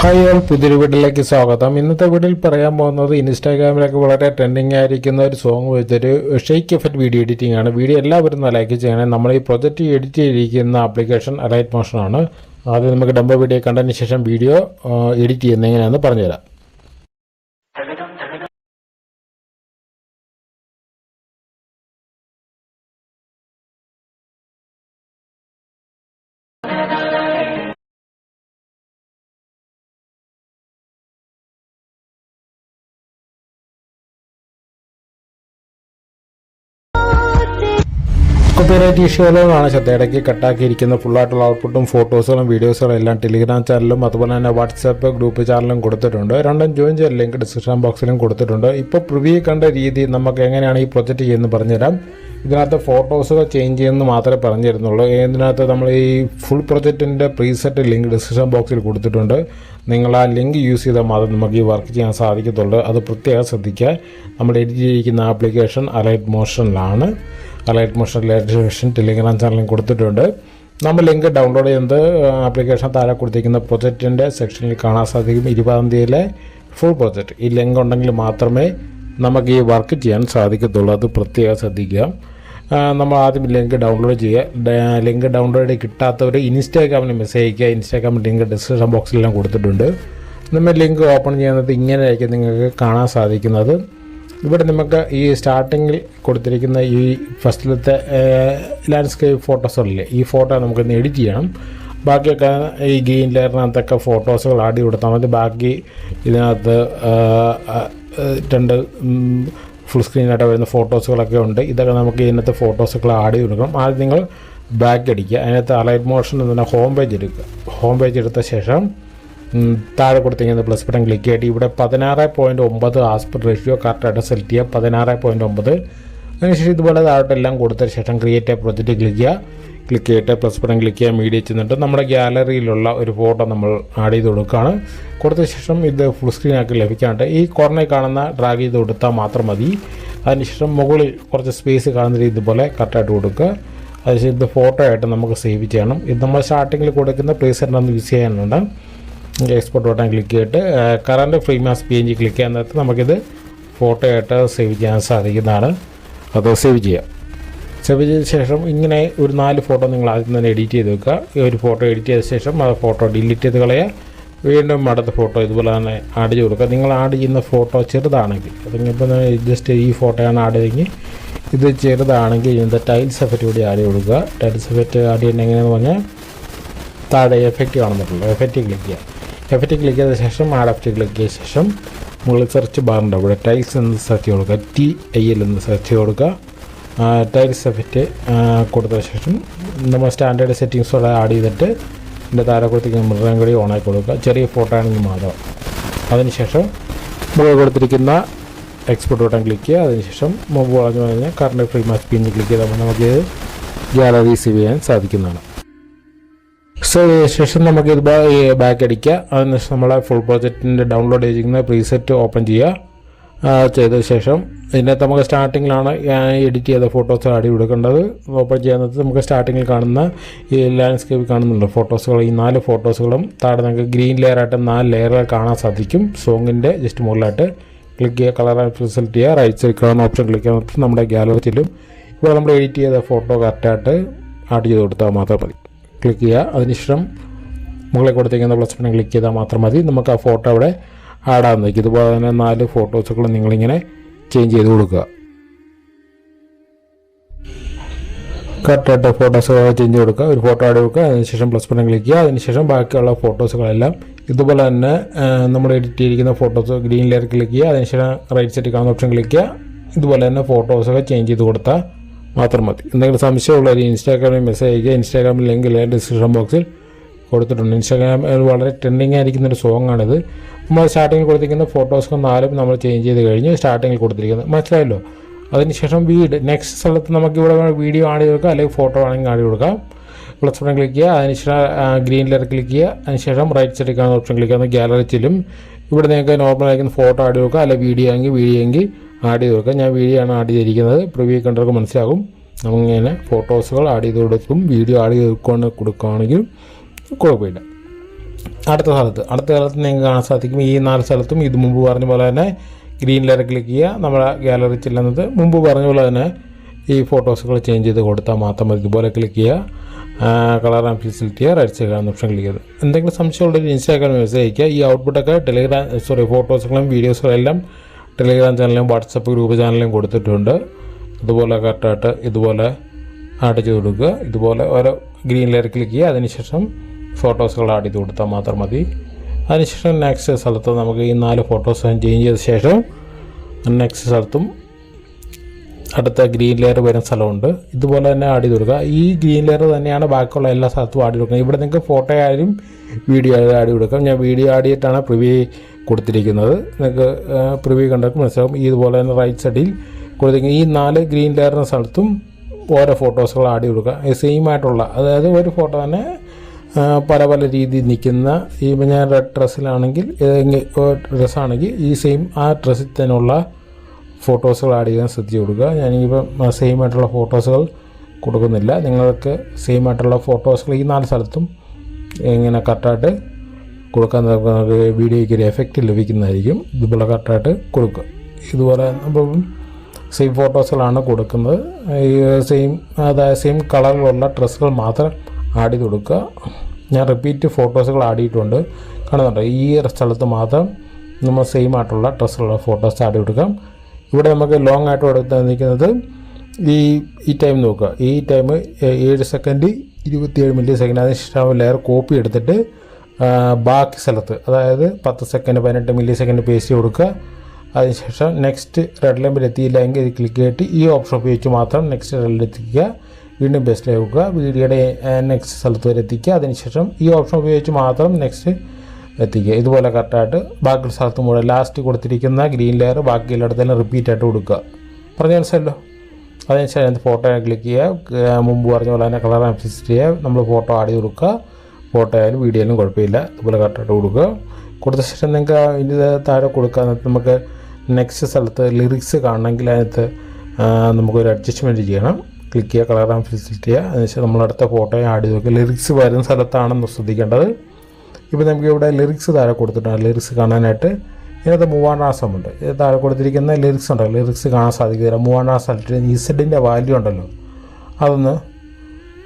Hi all പുതിയൊരു വീട്ടിലേക്ക് സ്വാഗതം. ഇന്നത്തെ വീട്ടിൽ പറയാൻ പോകുന്നത് ഇൻസ്റ്റാഗ്രാമിലൊക്കെ വളരെ ട്രെൻഡിങ് ആയിരിക്കുന്ന ഒരു സോങ് വെച്ചൊരു ഷെയ്ക്ക് എഫക്റ്റ് വീഡിയോ എഡിറ്റിംഗ് ആണ്. വീഡിയോ എല്ലാവരും ലൈക്ക് ചെയ്യണേ. നമ്മൾ ഈ പ്രൊജക്റ്റ് എഡിറ്റ് ചെയ്തിരിക്കുന്ന ആപ്ലിക്കേഷൻ അലൈറ്റ് മോഷൻ ആണ്. ആദ്യം നമുക്ക് ഡംബോ വീഡിയോ കണ്ടതിന് ശേഷം വീഡിയോ എഡിറ്റ് ചെയ്യുന്ന എങ്ങനെയാണെന്ന് പറഞ്ഞുതരാം. കോപ്പിറൈറ്റ് ഇഷ്യൂകളാണ് ശ്രദ്ധ ഇടയ്ക്ക് കട്ടാക്കിയിരിക്കുന്ന ഫുള്ളായിട്ടുള്ള ഔട്ട്പുട്ടും ഫോട്ടോസുകളും വീഡിയോസുകളും എല്ലാം ടെലിഗ്രാം ചാനലും അതുപോലെ തന്നെ വാട്സാപ്പ് ഗ്രൂപ്പ് ചാനലും കൊടുത്തിട്ടുണ്ട്. രണ്ടും ജോയിൻ ചെയ്യാൻ ലിങ്ക് ഡിസ്ക്രിപ്ഷൻ ബോക്സിലും കൊടുത്തിട്ടുണ്ട്. ഇപ്പോൾ പ്രിവ്യൂ കണ്ട രീതി നമുക്ക് എങ്ങനെയാണ് ഈ പ്രൊജക്റ്റ് ചെയ്യുന്നത് പറഞ്ഞുതരാം. ഇതിനകത്ത് ഫോട്ടോസുകൾ ചേഞ്ച് ചെയ്യുമെന്ന് മാത്രമേ പറഞ്ഞിരുന്നുള്ളൂ. ഇതിനകത്ത് നമ്മൾ ഈ ഫുൾ പ്രൊജക്റ്റിന്റെ പ്രീസെറ്റ് ലിങ്ക് ഡിസ്ക്രിപ്ഷൻ ബോക്സിൽ കൊടുത്തിട്ടുണ്ട്. നിങ്ങൾ ആ ലിങ്ക് യൂസ് ചെയ്താൽ മാത്രം നമുക്ക് ഈ വർക്ക് ചെയ്യാൻ സാധിക്കത്തുള്ളൂ. അത് പ്രത്യേകം ശ്രദ്ധിക്കുക. നമ്മൾ എഡിറ്റ് ചെയ്തിരിക്കുന്ന application Alight മോഷനിലാണ് Alight motion latest version Telegram ചാനലിൽ കൊടുത്തിട്ടുണ്ട്. നമ്മൾ ലിങ്ക് ഡൗൺലോഡ് ചെയ്യുന്നത് ആപ്ലിക്കേഷൻ താഴെ കൊടുത്തിരിക്കുന്ന പ്രൊജക്റ്റിന്റെ സെക്ഷനിൽ കാണാൻ സാധിക്കും. ഇരുപതാം തീയതിയിലെ ഫുൾ പ്രൊജക്റ്റ് ഈ ലിങ്ക് ഉണ്ടെങ്കിൽ മാത്രമേ നമുക്ക് ഈ വർക്ക് ചെയ്യാൻ സാധിക്കത്തുള്ളൂ. അത് പ്രത്യേകം ശ്രദ്ധിക്കുക. നമ്മൾ ആദ്യം ലിങ്ക് ഡൗൺലോഡ് ചെയ്യുക. ലിങ്ക് ഡൗൺലോഡ് കിട്ടാത്തവർ ഇൻസ്റ്റാഗ്രാമിൽ മെസ്സേജ് അയക്കുക ഇൻസ്റ്റാഗ്രാമിൽ ലിങ്ക് ഡിസ്ക്രിപ്ഷൻ ബോക്സിലെല്ലാം കൊടുത്തിട്ടുണ്ട്. നമ്മൾ ലിങ്ക് ഓപ്പൺ ചെയ്യുന്നത് ഇങ്ങനെയായിരിക്കും നിങ്ങൾക്ക് കാണാൻ സാധിക്കുന്നത്. ഇവിടെ നമുക്ക് ഈ സ്റ്റാർട്ടിങ്ങിൽ കൊടുത്തിരിക്കുന്ന ഈ ഫസ്റ്റിലത്തെ ലാൻഡ്സ്കേപ്പ് ഫോട്ടോസുകളില്ലേ ഈ ഫോട്ടോ നമുക്ക് എഡിറ്റ് ചെയ്യണം. ബാക്കിയൊക്കെ ഈ ഗ്രീൻ ലെയറിനകത്തൊക്കെ ഫോട്ടോസുകൾ ആഡ് കൊടുത്താൽ മതി. ബാക്കി ഇതിനകത്ത് രണ്ട് ഫുൾ സ്ക്രീനായിട്ട് വരുന്ന ഫോട്ടോസുകളൊക്കെ ഉണ്ട്. ഇതൊക്കെ നമുക്ക് ഇതിനകത്ത് ഫോട്ടോസുകൾ ആഡ് ചെയ്ത് കൊടുക്കണം. ആദ്യം നിങ്ങൾ ബാക്ക് അടിക്കുക. അതിനകത്ത് അലൈറ്റ് മോഷൻ എന്ന് പറഞ്ഞാൽ ഹോം പേജ് എടുക്കുക. ഹോം പേജ് എടുത്ത ശേഷം താഴെ കൊടുത്തിരിക്കുന്ന പ്ലസ് ബട്ടൺ ക്ലിക്ക് ചെയ്തിട്ട് ഇവിടെ പതിനാറ് പോയിന്റ് ഒമ്പത് ആസ്പെക്ട് റേഷ്യോ കറക്റ്റായിട്ട് സെലക്ട് ചെയ്യുക. പതിനാറ് പോയിന്റ് ഒമ്പത്. അതിനുശേഷം ഇതുപോലെ താഴോട്ടെല്ലാം കൊടുത്തതിന് ശേഷം ക്രിയേറ്റ് എ പ്രൊജക്റ്റ് ക്ലിക്ക് ചെയ്യുക. ക്ലിക്ക് ചെയ്തിട്ട് പ്ലസ് ബട്ടൺ ക്ലിക്ക് ചെയ്യാൻ മീഡിയ ചെന്നിട്ട് നമ്മുടെ ഗ്യാലറിയിലുള്ള ഒരു ഫോട്ടോ നമ്മൾ ആഡ് ചെയ്ത് കൊടുക്കുകയാണ്. കൊടുത്ത ശേഷം ഇത് ഫുൾ സ്ക്രീൻ ആക്കി ലഭിക്കാണ്ട് ഈ കോർണറിൽ കാണുന്ന ഡ്രാഗ് ചെയ്ത് കൊടുത്താൽ മാത്രം മതി. അതിനുശേഷം മുകളിൽ കുറച്ച് സ്പേസ് കാണുന്ന രീതി ഇതുപോലെ കറക്റ്റായിട്ട് കൊടുക്കുക. അതിനുശേഷം ഇത് ഫോട്ടോ ആയിട്ട് നമുക്ക് സേവ് ചെയ്യണം. ഇത് നമ്മൾ സ്റ്റാർട്ടിങ്ങിൽ കൊടുക്കുന്ന പ്ലേസ് നമുക്ക് യൂസ് ചെയ്യാനുണ്ട്. എക്സ്പോർട്ട് ബട്ടൺ ക്ലിക്ക് ചെയ്തിട്ട് current frame as P N G click ചെയ്യാൻ നേരത്ത് നമുക്കിത് ഫോട്ടോ ആയിട്ട് സേവ് ചെയ്യാൻ സാധിക്കുന്നതാണ്. അത് സേവ് ചെയ്യാം. സേവ് ചെയ്ത ശേഷം ഇങ്ങനെ ഒരു നാല് ഫോട്ടോ നിങ്ങൾ ആദ്യം തന്നെ എഡിറ്റ് ചെയ്ത് വെക്കുക. ഈ ഒരു ഫോട്ടോ എഡിറ്റ് ചെയ്ത ശേഷം ആ ഫോട്ടോ ഡിലീറ്റ് ചെയ്ത് കളയുക. വീണ്ടും അടുത്ത ഫോട്ടോ ഇതുപോലെ തന്നെ ആഡ് ചെയ്ത് കൊടുക്കുക. നിങ്ങൾ ആഡ് ചെയ്യുന്ന ഫോട്ടോ ചെറുതാണെങ്കിൽ അതിപ്പോൾ ജസ്റ്റ് ഈ ഫോട്ടോയാണ് ആഡ് ചെയ്തെങ്കിൽ ഇത് ചെറുതാണെങ്കിൽ ഇതിന്റെ ടൈൽസ് എഫക്റ്റ് കൂടി ആഡ് ചെയ്ത് കൊടുക്കുക. ടൈൽസ് എഫക്റ്റ് ആഡ് ചെയ്യുന്നത് എങ്ങനെയാണെന്ന് പറഞ്ഞാൽ താഴെ എഫക്റ്റ് കാണുന്നുള്ളൂ എഫക്റ്റ് ക്ലിക്ക് ചെയ്യുക എഫക്റ്റ് ക്ലിക്ക് ചെയ്ത ശേഷം ആഡ് ടി ക്ലിക്ക് ചെയ്ത ശേഷം മുകളിൽ സെർച്ച് ബാറുണ്ട് അവിടെ ടൈൽസ് എന്ന് സെർച്ച് കൊടുക്കുക ടി ഐ എൽ എന്ന് സെർച്ച് കൊടുക്കുക ടൈൽസ് എഫക്റ്റ് കൊടുത്ത ശേഷം നമ്മൾ സ്റ്റാൻഡേർഡ് സെറ്റിങ്സോടെ ആഡ് ചെയ്തിട്ട് എന്റെ താഴെ കൊടുത്തിരിക്കുന്ന മൃഗം കൂടി ഓണാക്കി കൊടുക്കുക. ചെറിയ ഫോട്ടോ ആണെങ്കിൽ മാത്രം. അതിനുശേഷം മുകളിൽ കൊടുത്തിരിക്കുന്ന എക്സ്പോർട്ട് ബട്ടൺ ക്ലിക്ക് ചെയ്യുക. അതിനുശേഷം മുമ്പ് പറഞ്ഞു കഴിഞ്ഞാൽ കറണ്ട് ഫ്രീ മാച്ച് പിന്നെ ക്ലിക്ക് ചെയ്താൽ നമുക്ക് ഗ്യാലറി സേവ് ചെയ്യാൻ സാധിക്കുന്നതാണ്. സോ ശേഷം നമുക്ക് ഇത് ബാക്ക് അടിക്കുക. അതിന് ശേഷം നമ്മളെ ഫുൾ പ്രോജക്റ്റിന്റെ ഡൗൺലോഡ് ചെയ്തിരിക്കുന്ന പ്രീസെറ്റ് ഓപ്പൺ ചെയ്യുക. ചെയ്ത ശേഷം ഇതിനകത്ത് നമുക്ക് സ്റ്റാർട്ടിങ്ങിലാണ് എഡിറ്റ് ചെയ്ത ഫോട്ടോസ് ആടി കൊടുക്കേണ്ടത്. ഓപ്പൺ ചെയ്യുന്നത് നമുക്ക് സ്റ്റാർട്ടിങ്ങിൽ കാണുന്ന ഈ ലാൻഡ്സ്കേപ്പ് കാണുന്നുണ്ട്. ഫോട്ടോസുകൾ ഈ നാല് ഫോട്ടോസുകളും താഴെ നമുക്ക് ഗ്രീൻ ലെയറായിട്ട് നാല് ലെയറുകൾ കാണാൻ സാധിക്കും. സോങ്ങിന്റെ ജസ്റ്റ് മുകളിലായിട്ട് ക്ലിക്ക് ചെയ്യുക. കളർ സെലക്ട് ചെയ്യുക. റൈറ്റ് സൈഡ് കാണുന്ന ഓപ്ഷൻ ക്ലിക്ക് ചെയ്യുമ്പോൾ നമ്മുടെ ഗാലറി ചെല്ലും ഇവിടെ നമ്മൾ എഡിറ്റ് ചെയ്ത ഫോട്ടോ കറക്റ്റായിട്ട് ആഡ് ചെയ്ത് കൊടുത്താൽ മാത്രം മതി. ക്ലിക്ക് ചെയ്യുക. അതിനുശേഷം മുകളിൽ കൊടുത്തേക്കുന്ന പ്ലസ് ബട്ടൺ ക്ലിക്ക് ചെയ്താൽ മാത്രം മതി. നമുക്ക് ആ ഫോട്ടോ അവിടെ ആഡ് നിൽക്കും ഇതുപോലെ തന്നെ നാല് ഫോട്ടോസുകൾ നിങ്ങളിങ്ങനെ ചേഞ്ച് ചെയ്ത് കൊടുക്കുക. കറക്റ്റായിട്ട് ഫോട്ടോസ് ചേഞ്ച് കൊടുക്കുക. ഒരു ഫോട്ടോ ആഡ് കൊടുക്കുക. അതിനുശേഷം പ്ലസ് ബട്ടൺ ക്ലിക്ക് ചെയ്യുക. അതിനുശേഷം ബാക്കിയുള്ള ഫോട്ടോസുകളെല്ലാം ഇതുപോലെ തന്നെ നമ്മൾ എഡിറ്റ് ചെയ്തിരിക്കുന്ന ഫോട്ടോസ് ഗ്രീൻ ലെയർ ക്ലിക്ക് ചെയ്യുക. അതിനുശേഷം റൈറ്റ് സൈഡിൽ കാണുന്ന ഓപ്ഷൻ ക്ലിക്ക് ചെയ്യുക. ഇതുപോലെ തന്നെ ഫോട്ടോസൊക്കെ ചേഞ്ച് ചെയ്ത് കൊടുത്താൽ മാത്രം മതി. എന്തെങ്കിലും സംശയമുള്ളവർ ഇൻസ്റ്റാഗ്രാമിൽ മെസ്സേജ് അയക്കുക ഇൻസ്റ്റാഗ്രാമിൽ ലിങ്ക് ഡിസ്ക്രിപ്ഷൻ ബോക്സിൽ കൊടുത്തിട്ടുണ്ട്. ഇൻസ്റ്റാഗ്രാം വളരെ ട്രെൻഡിങ് ആയിരിക്കുന്ന ഒരു സോങ് ആണിത്. നമ്മൾ സ്റ്റാർട്ടിങ്ങിൽ കൊടുത്തിരിക്കുന്ന ഫോട്ടോസ് നാലും നമ്മൾ ചേഞ്ച് ചെയ്ത് കഴിഞ്ഞ് സ്റ്റാർട്ടിങ്ങിൽ കൊടുത്തിരിക്കുന്നത്. മനസ്സിലായല്ലോ? അതിനുശേഷം വീട്. നെക്സ്റ്റ് സ്ഥലത്ത് നമുക്ക് ഇവിടെ വീഡിയോ ചെയ്ത് കൊടുക്കാം. അല്ലെങ്കിൽ ഫോട്ടോ ആണെങ്കിൽ ചെയ്ത് കൊടുക്കാം. പ്ലസ് ബട്ടൺ ക്ലിക്ക് ചെയ്യുക. അതിനുശേഷം ഗ്രീൻ ലെയർ ക്ലിക്ക് ചെയ്യുക. അതിനുശേഷം റൈറ്റ് സൈഡിൽ കാണുന്ന ഓപ്ഷൻ ക്ലിക്ക് ചെയ്യുന്ന ഗാലറി ചെല്ലും ഇവിടെ നിങ്ങൾക്ക് നോർമൽ ആയിരിക്കുന്ന ഫോട്ടോ ആഡ് കൊടുക്കുക അല്ലെങ്കിൽ വീഡിയോ ആണെങ്കിൽ വീഡിയോ എങ്കിൽ ആഡ് ചെയ്ത് കൊടുക്കുക ഞാൻ വീഡിയോ ആണ് ആഡ് ചെയ്തിരിക്കുന്നത്. പ്രിവ്യൂ കണ്ടവർക്ക് മനസ്സിലാകും. നമുക്കിങ്ങനെ ഫോട്ടോസുകൾ ആഡ് ചെയ്ത് കൊടുക്കും. വീഡിയോ ആഡ് ചെയ്ത് കൊടുക്കുകയാണെങ്കിൽ കുഴപ്പമില്ല. അടുത്ത സ്ഥലത്ത് അടുത്ത സ്ഥലത്ത് നിങ്ങൾക്ക് കാണാൻ സാധിക്കും. ഈ നാല് സ്ഥലത്തും ഇത് മുമ്പ് പറഞ്ഞ പോലെ തന്നെ ഗ്രീൻ ലെയർ ക്ലിക്ക് ചെയ്യുക. നമ്മുടെ ഗാലറി ചെല്ലുന്നത് മുമ്പ് പറഞ്ഞ പോലെ തന്നെ ഈ ഫോട്ടോസുകൾ ചേഞ്ച് ചെയ്ത് കൊടുത്താൽ മാത്രം മതി. ഇതുപോലെ ക്ലിക്ക് ചെയ്യുക. കളർ ആൻഡ് ഫിൽ ചെയ്യുക. റൈറ്റ് സൈഡ് കാണുന്ന ഓപ്ഷൻ ക്ലിക്ക് ചെയ്ത് എന്തെങ്കിലും സംശയമുള്ളൊരു ഇൻസ്റ്റാഗ്രാം മെസ്സേജ് അയക്കുക ഈ ഔട്ട്പുട്ടൊക്കെ ടെലിഗ്രാം സോറി ഫോട്ടോസുകളും വീഡിയോസുകളും എല്ലാം ടെലിഗ്രാം ചാനലിലും വാട്സപ്പ് ഗ്രൂപ്പ് ചാനലിലും കൊടുത്തിട്ടുണ്ട്. അതുപോലെ കറക്റ്റായിട്ട് ഇതുപോലെ ആഡ് ചെയ്ത് കൊടുക്കുക. ഇതുപോലെ ഓരോ ഗ്രീൻ ലെയർ ക്ലിക്ക് ചെയ്യുക. അതിനുശേഷം ഫോട്ടോസുകൾ ആഡ് ചെയ്ത് കൊടുത്താൽ മാത്രം മതി. അതിനുശേഷം നെക്സ്റ്റ് സ്ഥലത്ത് നമുക്ക് ഈ നാല് ഫോട്ടോസ് ചേഞ്ച് ചെയ്ത ശേഷം നെക്സ്റ്റ് സ്ഥലത്തും അടുത്ത ഗ്രീൻ ലെയർ വരുന്ന സ്ഥലമുണ്ട്. ഇതുപോലെ തന്നെ ആഡ് ചെയ്ത് കൊടുക്കുക ഈ ഗ്രീൻ ലെയർ തന്നെയാണ് ബാക്കിയുള്ള എല്ലാ സ്ഥലത്തും ആഡ് കൊടുക്കുന്നത് ഇവിടെ നിങ്ങൾക്ക് ഫോട്ടോ ആയാലും വീഡിയോ ആയാലും ആഡ് കൊടുക്കാം. ഞാൻ വീഡിയോ ആഡ് ചെയ്തിട്ടാണ് പ്രിവ്യൂ കൊടുത്തിരിക്കുന്നത്. നിങ്ങൾക്ക് പ്രിവ്യൂ കണ്ടപ്പോൾ മനസ്സിലാവും. ഇതുപോലെ തന്നെ റൈറ്റ് സൈഡിൽ കൊടുത്തിരിക്കുന്ന. ഈ നാല് ഗ്രീൻ ലെയറിന് സ്ഥലത്തും ഓരോ ഫോട്ടോസുകൾ ആഡ് ചെയ്ത് കൊടുക്കുക. സെയിം ആയിട്ടുള്ള അതായത് ഒരു ഫോട്ടോ തന്നെ പല പല രീതിയിൽ നിൽക്കുന്ന ഈ ഞാൻ റെഡ് ഡ്രസ്സിലാണെങ്കിൽ ഡ്രസ്സാണെങ്കിൽ ഈ സെയിം ആ ഡ്രസ്സിൽ തന്നെയുള്ള ഫോട്ടോസുകൾ ആഡ് ചെയ്യാൻ ശ്രദ്ധിച്ച് കൊടുക്കുക. ഞാനിപ്പം സെയിം ആയിട്ടുള്ള ഫോട്ടോസുകൾ കൊടുക്കുന്നില്ല. നിങ്ങൾക്ക് സെയിം ആയിട്ടുള്ള ഫോട്ടോസുകൾ ഈ നാല് സ്ഥലത്തും ഇങ്ങനെ കറക്റ്റായിട്ട് കൊടുക്കാൻ നമുക്ക് വീഡിയോയ്ക്ക് ഒരു എഫക്റ്റ് ലഭിക്കുന്നതായിരിക്കും. ഇതുപോലെ കറക്റ്റായിട്ട് കൊടുക്കുക. ഇതുപോലെ അപ്പം സെയിം ഫോട്ടോസുകളാണ് കൊടുക്കുന്നത്. ഈ സെയിം അതായത് സെയിം കളറിലുള്ള ഡ്രസ്സുകൾ മാത്രം ആഡ് ചെയ്ത് കൊടുക്കുക. ഞാൻ റിപ്പീറ്റ് ഫോട്ടോസുകൾ ആഡ് ചെയ്തിട്ടുണ്ട്. കാണുന്നുണ്ട് ഈ സ്ഥലത്ത് മാത്രം നമ്മൾ സെയിം ആയിട്ടുള്ള ഡ്രസ്സുള്ള ഫോട്ടോസ് ആഡ് കൊടുക്കാം. ഇവിടെ നമുക്ക് ലോങ് ആയിട്ട് കൊടുത്ത് നിൽക്കുന്നത് ഈ ഈ ടൈം നോക്കുക. ഈ ടൈം ഏഴ് സെക്കൻഡ് ഇരുപത്തിയേഴ് മില്ലി സെക്കൻഡ് അതിനുശേഷം ലെയർ കോപ്പി എടുത്തിട്ട് ബാക്കി സ്ഥലത്ത് അതായത് പത്ത് സെക്കൻഡ് പതിനെട്ട് മില്ലി സെക്കൻഡ് പേസ്റ്റ് കൊടുക്കുക. അതിനുശേഷം നെക്സ്റ്റ് റെഡ് ലൈമ്പിൽ എത്തിയില്ലെങ്കിൽ ഇത് ക്ലിക്ക് ചെയ്തിട്ട് ഈ ഓപ്ഷൻ ഉപയോഗിച്ച് മാത്രം നെക്സ്റ്റ് റെഡിൽ എത്തിക്കുക. വീണ്ടും ബെസ്റ്റ് വെക്കുക. വീഡിയോയുടെ നെക്സ്റ്റ് സ്ഥലത്ത് വരെ എത്തിക്കുക. അതിനുശേഷം ഈ ഓപ്ഷൻ ഉപയോഗിച്ച് മാത്രം നെക്സ്റ്റ് എത്തിക്കുക. ഇതുപോലെ കറക്റ്റായിട്ട് ബാക്കി സ്ഥലത്ത് മുഴുവൻ ലാസ്റ്റ് കൊടുത്തിരിക്കുന്ന ഗ്രീൻ ലെയർ ബാക്കി എല്ലായിടത്തെല്ലാം റിപ്പീറ്റ് ആയിട്ട് കൊടുക്കുക. പറഞ്ഞ മനസ്സിലല്ലോ അതിനുശേഷം അതിനകത്ത് ഫോട്ടോ ക്ലിക്ക് ചെയ്യുക. മുമ്പ് പറഞ്ഞ പോലെ തന്നെ കളർ അനുസരിച്ച് ചെയ്യുക. നമ്മൾ ഫോട്ടോ ആഡ് കൊടുക്കുക. ഫോട്ടോ ആയാലും വീഡിയോ ആയാലും കുഴപ്പമില്ല. ഇതുപോലെ കറക്റ്റായിട്ട് കൊടുക്കുക. കൊടുത്ത ശേഷം നിങ്ങൾക്ക് ഇതിന്റെ താഴെ കൊടുക്കുക. നമുക്ക് നെക്സ്റ്റ് സ്ഥലത്ത് ലിറിക്സ് കാണണമെങ്കിൽ അതിനകത്ത് നമുക്കൊരു അഡ്ജസ്റ്റ്മെന്റ് ചെയ്യണം. ക്ലിക്ക് ചെയ്യുക കളർ അനുസരിച്ച് ചെയ്യുക. അതിനുശേഷം നമ്മൾ അടുത്ത ഫോട്ടോ ആഡ് ചെയ്ത് നോക്കുക ലിറിക്സ് വരുന്ന സ്ഥലത്താണെന്ന് ശ്രദ്ധിക്കേണ്ടത്. ഇപ്പോൾ നമുക്ക് ഇവിടെ ലിറിക്സ് താഴെ കൊടുത്തിട്ടുണ്ട്. ലിറിക്സ് കാണാനായിട്ട് ഇതിനകത്ത് മൂവാണ്ടാസമുണ്ട്. ഇത് താഴെ കൊടുത്തിരിക്കുന്ന ലിറിക്സ് ഉണ്ടല്ലോ. ലിറിക്സ് കാണാൻ സാധിക്കില്ല മൂവാണാസം ഇസഡിന്റെ വാല്യൂ ഉണ്ടല്ലോ. അതൊന്ന്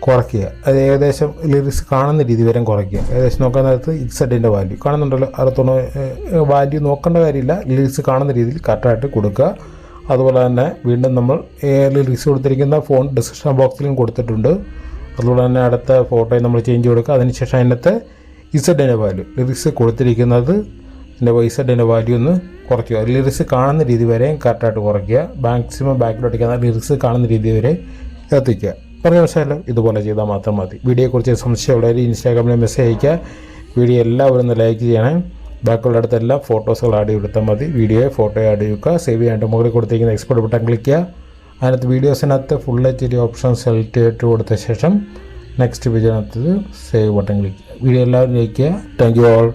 കുറയ്ക്കുക. അത് ഏകദേശം ലിറിക്സ് കാണുന്ന രീതി വരെ കുറയ്ക്കുക. ഏകദേശം നോക്കാൻ നേരത്ത് ഇസഡിന്റെ വാല്യൂ കാണുന്നുണ്ടല്ലോ. അറുത്തൊന്ന് വാല്യൂ നോക്കേണ്ട കാര്യമില്ല. ലിറിക്സ് കാണുന്ന രീതിയിൽ കറക്റ്റായിട്ട് കൊടുക്കുക. അതുപോലെ തന്നെ വീണ്ടും നമ്മൾ ലിറിക്സ് കൊടുത്തിരിക്കുന്ന ഫോൺ ഡിസ്ക്രിപ്ഷൻ ബോക്സിലും കൊടുത്തിട്ടുണ്ട്. അതുപോലെ തന്നെ അടുത്ത ഫോട്ടോയും നമ്മൾ ചേഞ്ച് കൊടുക്കുക. അതിനുശേഷം അതിനകത്ത് ഇസഡിന്റെ വാല്യൂ ലിറിക്സ് കൊടുത്തിരിക്കുന്നത് എന്റെ ഇസഡിന്റെ വാല്യൂ ഒന്ന് കുറയ്ക്കുക. ലിറിക്സ് കാണുന്ന രീതി വരെ കറക്റ്റായിട്ട് കുറയ്ക്കുക. മാക്സിമം ബാക്കിലോട്ടിരിക്കുന്ന ലിറിക്സ് കാണുന്ന രീതി വരെ എത്തിക്കുക. പറഞ്ഞ മനസ്സിലല്ലോ ഇതുപോലെ ചെയ്താൽ മാത്രം മതി. വീഡിയോയെക്കുറിച്ച് സംശയമുള്ളവർ ഇൻസ്റ്റാഗ്രാമിൽ മെസ്സേജ് അയക്കുക വീഡിയോ എല്ലാവരും ഒന്ന് ലൈക്ക് ചെയ്യണേ. ബാക്കിയുള്ള അടുത്തെല്ലാം ഫോട്ടോസുകൾ ആഡ് ചെയ്തെടുത്താൽ മതി. വീഡിയോ ഫോട്ടോ ആഡ് ചെയ്യുക. സേവ് ചെയ്യാണ്ട് മുകളിൽ കൊടുത്തിരിക്കുന്ന എക്സ്പോർട്ട് ബട്ടൺ ക്ലിക്ക് ചെയ്യുക. അതിനകത്ത് വീഡിയോസിനകത്ത് full H D option select ചെയ്തിട്ട് കൊടുത്ത ശേഷം നെക്സ്റ്റ് പേജിനകത്ത് സേവ് ബട്ടൺ ക്ലിക്ക് ചെയ്യുക വീഡിയോ എല്ലാവരും ലൈക്ക് ചെയ്യുക താങ്ക് യു ഓൾ